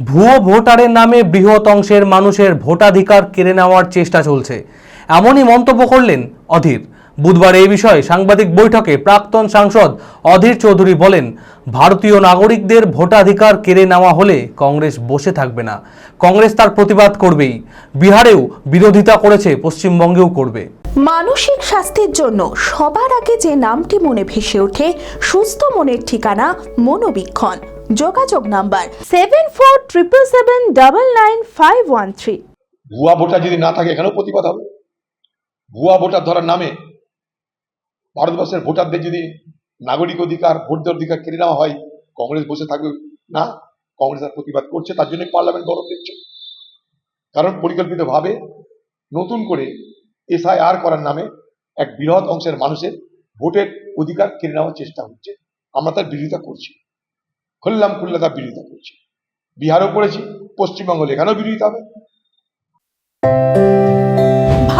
ভুয়ো ভোটারের নামে বৃহৎ অংশের মানুষের ভোটাধিকার কেড়ে নেওয়ার চেষ্টা চলছে। এমনই মন্তব্য করলেন অধীর। বুধবার এই বিষয়ে সাংবাদিক বৈঠকে প্রাক্তন সাংসদ অধীর চৌধুরী বলেন, ভারতীয় নাগরিকদের ভোটাধিকার কেড়ে নেওয়া হলে কংগ্রেস বসে থাকবে না। কংগ্রেস তার প্রতিবাদ করবেই। বিহারেও বিরোধিতা করেছে, পশ্চিমবঙ্গেও করবে। মানসিক স্বাস্থ্যের জন্য সবার আগে যে নামটি মনে ভেসে ওঠে, সুস্থ মনের ঠিকানা মনোবীক্ষণ। যোগাযোগ number seven four triple seven double nine five one three ভুয়া ভোটার যদি না থাকে, এখানেও প্রতিবাদ হবে। ভুয়া ভোটার ধরার নামে ভারতবর্ষের ভোটারদের যদি নাগরিক অধিকার ভোট দেওয়ার অধিকার কেড়ে নেওয়া হয়, কংগ্রেস বসে থাকবে না, কংগ্রেস আর প্রতিবাদ করছে, তার জন্য পার্লামেন্ট গরম দিচ্ছে। কারণ পরিকল্পিতভাবে নতুন করে এসআইআর করার নামে এক বৃহৎ অংশের মানুষের ভোটের অধিকার কেড়ে নেওয়ার চেষ্টা হচ্ছে। আমরা তার বিরোধিতা করছি। খুললাম খুললে তার বিরোধিতা করেছে। বিহারও করেছি পশ্চিমবঙ্গ এখানেও বিরোধিতা হবে।